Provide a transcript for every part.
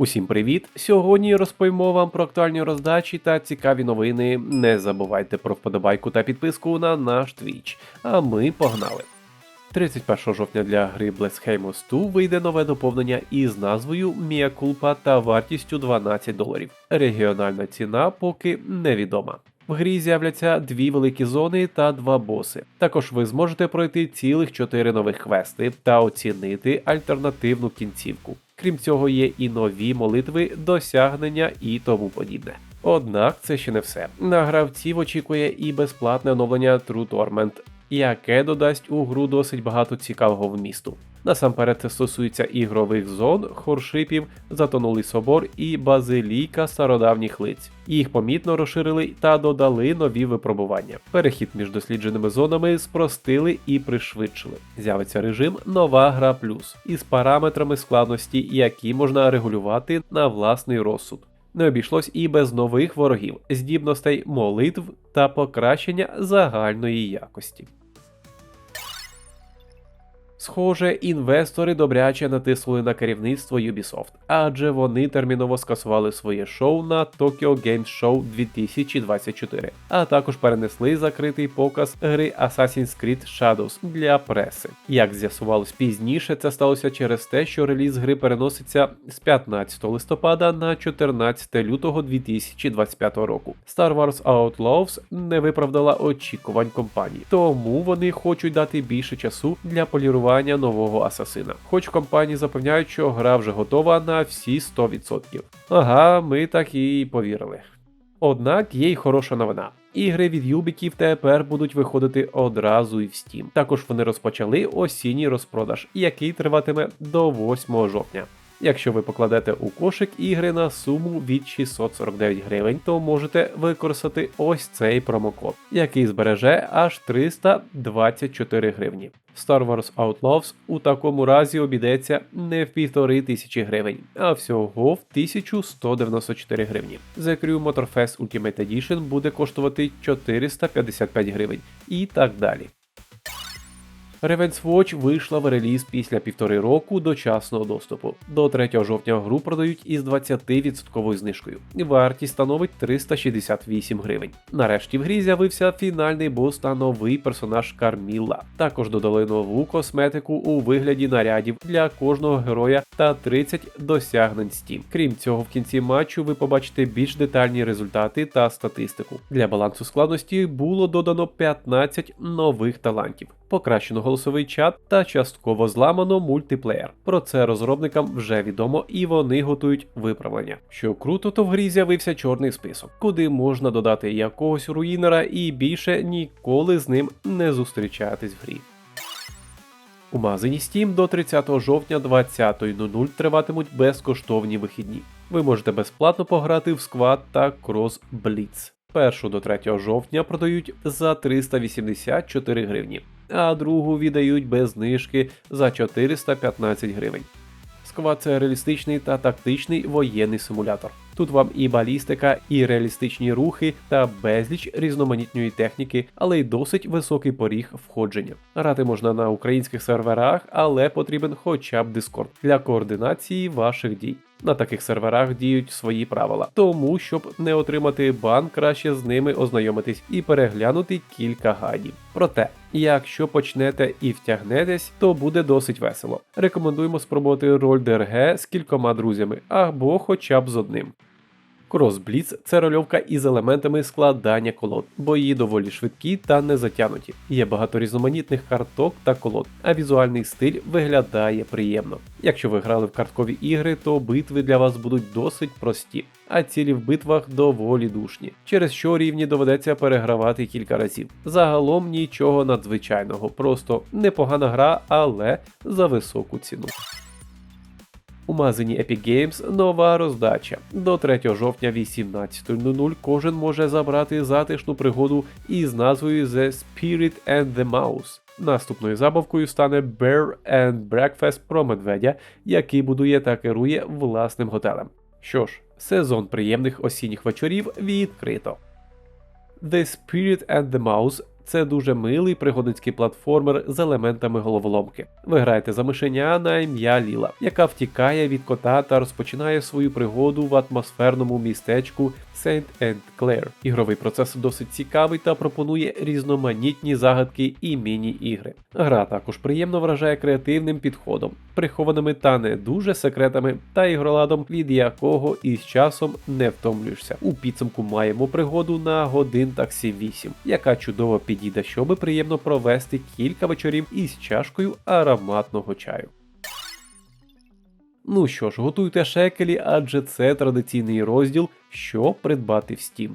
Усім привіт! Сьогодні розповімо вам про актуальні роздачі та цікаві новини. Не забувайте про вподобайку та підписку на наш твіч. А ми погнали! 31 жовтня для гри Blessheimos 2 вийде нове доповнення із назвою Мія Culpa та вартістю 12 доларів. Регіональна ціна поки невідома. В грі з'являться дві великі зони та два боси. Також ви зможете пройти цілих чотири нових квести та оцінити альтернативну кінцівку. Крім цього, є і нові молитви, досягнення і тому подібне. Однак це ще не все. На гравців очікує і безплатне оновлення True Torment, яке додасть у гру досить багато цікавого вмісту. Насамперед це стосується ігрових зон, хоршипів, затонулий собор і базиліка стародавніх лиць. Їх помітно розширили та додали нові випробування. Перехід між дослідженими зонами спростили і пришвидшили. З'явиться режим Нова гра плюс із параметрами складності, які можна регулювати на власний розсуд. Не обійшлось і без нових ворогів, здібностей молитв та покращення загальної якості. Схоже, інвестори добряче натиснули на керівництво Ubisoft, адже вони терміново скасували своє шоу на Tokyo Games Show 2024, а також перенесли закритий показ гри Assassin's Creed Shadows для преси. Як з'ясувалось пізніше, це сталося через те, що реліз гри переноситься з 15 листопада на 14 лютого 2025 року. Star Wars Outlaws не виправдала очікувань компанії, тому вони хочуть дати більше часу для полірування нового асасина. Хоч компанії запевняють, що гра вже готова на всі 100%. Ага, ми так і повірили. Однак є й хороша новина. Ігри від Юбіків тепер будуть виходити одразу і в Steam. Також вони розпочали осінній розпродаж, який триватиме до 8 жовтня. Якщо ви покладете у кошик ігри на суму від 649 гривень, то можете використати ось цей промокод, який збереже аж 324 гривні. Star Wars Outlaws у такому разі обійдеться не в півтори тисячі гривень, а всього в 1194 гривні. The Crew Motorfest Ultimate Edition буде коштувати 455 гривень і так далі. Ravenswatch вийшла в реліз після півтори року дочасного доступу. До 3 жовтня гру продають із 20% знижкою. Вартість становить 368 гривень. Нарешті в грі з'явився фінальний бос та новий персонаж Карміла. Також додали нову косметику у вигляді нарядів для кожного героя та 30 досягнень Steam. Крім цього, в кінці матчу ви побачите більш детальні результати та статистику. Для балансу складності було додано 15 нових талантів покращено голосовий чат та частково зламано мультиплеєр. Про це розробникам вже відомо і вони готують виправлення. Що круто, то в грі з'явився чорний список, куди можна додати якогось руїнера і більше ніколи з ним не зустрічатись в грі. У магазині Steam до 30 жовтня 20.00 триватимуть безкоштовні вихідні. Ви можете безплатно пограти в Squad та Cross Blitz. Першу до 3 жовтня продають за 384 гривні а другу віддають без знижки за 415 гривень. Сквад це реалістичний та тактичний воєнний симулятор. Тут вам і балістика, і реалістичні рухи та безліч різноманітної техніки, але й досить високий поріг входження. Грати можна на українських серверах, але потрібен хоча б Discord для координації ваших дій. На таких серверах діють свої правила, тому щоб не отримати бан, краще з ними ознайомитись і переглянути кілька гайдів. Проте, якщо почнете і втягнетесь, то буде досить весело. Рекомендуємо спробувати роль ДРГ з кількома друзями або хоча б з одним. Кросбліц це рольовка із елементами складання колод, бої доволі швидкі та не затянуті. Є багато різноманітних карток та колод, а візуальний стиль виглядає приємно. Якщо ви грали в карткові ігри, то битви для вас будуть досить прості, а цілі в битвах доволі душні, через що рівні доведеться перегравати кілька разів. Загалом нічого надзвичайного, просто непогана гра, але за високу ціну. У магазині Epic Games нова роздача. До 3 жовтня 18.00 кожен може забрати затишну пригоду із назвою The Spirit and the Mouse. Наступною забавкою стане Bear and Breakfast про медведя, який будує та керує власним готелем. Що ж, сезон приємних осінніх вечорів відкрито. The Spirit and the Mouse Це дуже милий пригодницький платформер з елементами головоломки. Ви граєте за мишеня на ім'я Ліла, яка втікає від кота та розпочинає свою пригоду в атмосферному містечку Saint Clair. Ігровий процес досить цікавий та пропонує різноманітні загадки і міні-ігри. Гра також приємно вражає креативним підходом, прихованими та не дуже секретами, та ігроладом, від якого із часом не втомлюєшся. У підсумку маємо пригоду на годин таксі 8, яка чудово підійде, щоби приємно провести кілька вечорів із чашкою ароматного чаю. Ну що ж, готуйте шекелі, адже це традиційний розділ, що придбати в Steam.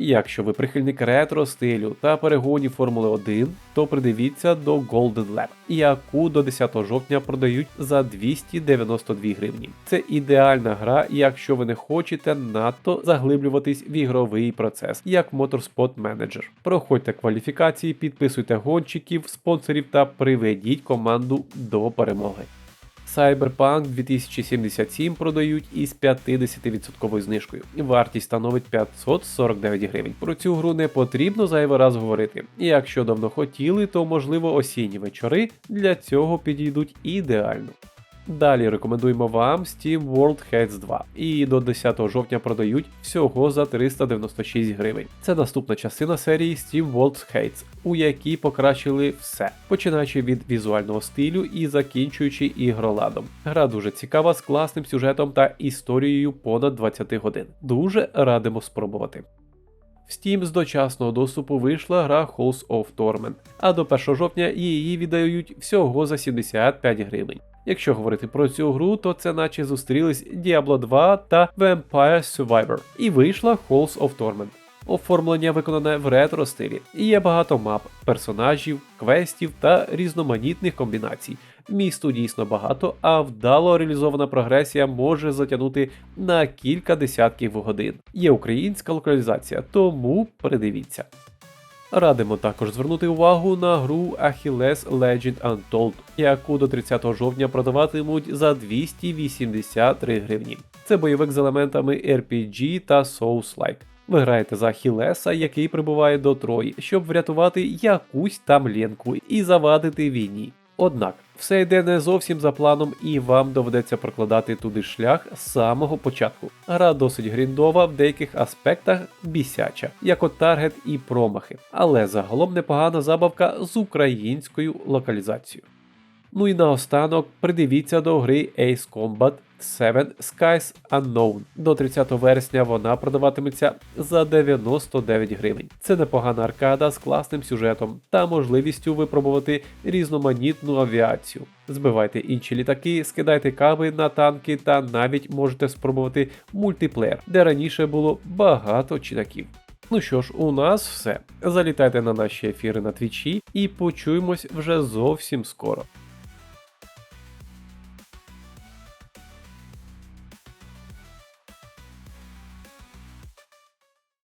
Якщо ви прихильник ретро стилю та перегонів Формули 1, то придивіться до Golden Lab, яку до 10 жовтня продають за 292 гривні. Це ідеальна гра, якщо ви не хочете надто заглиблюватись в ігровий процес, як Motorsport Manager. Проходьте кваліфікації, підписуйте гонщиків, спонсорів та приведіть команду до перемоги. Cyberpunk 2077 продають із 50% знижкою. Вартість становить 549 гривень. Про цю гру не потрібно зайвий раз говорити. Якщо давно хотіли, то можливо осінні вечори для цього підійдуть ідеально. Далі рекомендуємо вам Steam World Heads 2 і до 10 жовтня продають всього за 396 гривень. Це наступна частина серії Steam World Heads, у якій покращили все, починаючи від візуального стилю і закінчуючи ігроладом. Гра дуже цікава з класним сюжетом та історією понад 20 годин. Дуже радимо спробувати. В Steam з дочасного доступу вийшла гра Halls of Torment, а до 1 жовтня її віддають всього за 75 гривень. Якщо говорити про цю гру, то це наче зустрілись Diablo 2 та Vampire Survivor, і вийшла Halls of Torment. Оформлення виконане в ретро стилі, і є багато мап, персонажів, квестів та різноманітних комбінацій. Місту дійсно багато, а вдало реалізована прогресія може затягнути на кілька десятків годин. Є українська локалізація, тому передивіться. Радимо також звернути увагу на гру Achilles Legend Untold, яку до 30 жовтня продаватимуть за 283 гривні. Це бойовик з елементами RPG та Souls-like. Ви граєте за Хілеса, який прибуває до Трої, щоб врятувати якусь там лінку і завадити війні. Однак все йде не зовсім за планом, і вам доведеться прокладати туди шлях з самого початку. Гра досить гріндова, в деяких аспектах бісяча, як от таргет і промахи, але загалом непогана забавка з українською локалізацією. Ну і наостанок придивіться до гри Ace Combat 7 Skies Unknown. До 30 вересня вона продаватиметься за 99 гривень. Це непогана аркада з класним сюжетом та можливістю випробувати різноманітну авіацію. Збивайте інші літаки, скидайте каби на танки та навіть можете спробувати мультиплеєр, де раніше було багато читаків. Ну що ж, у нас все. Залітайте на наші ефіри на твічі і почуємось вже зовсім скоро.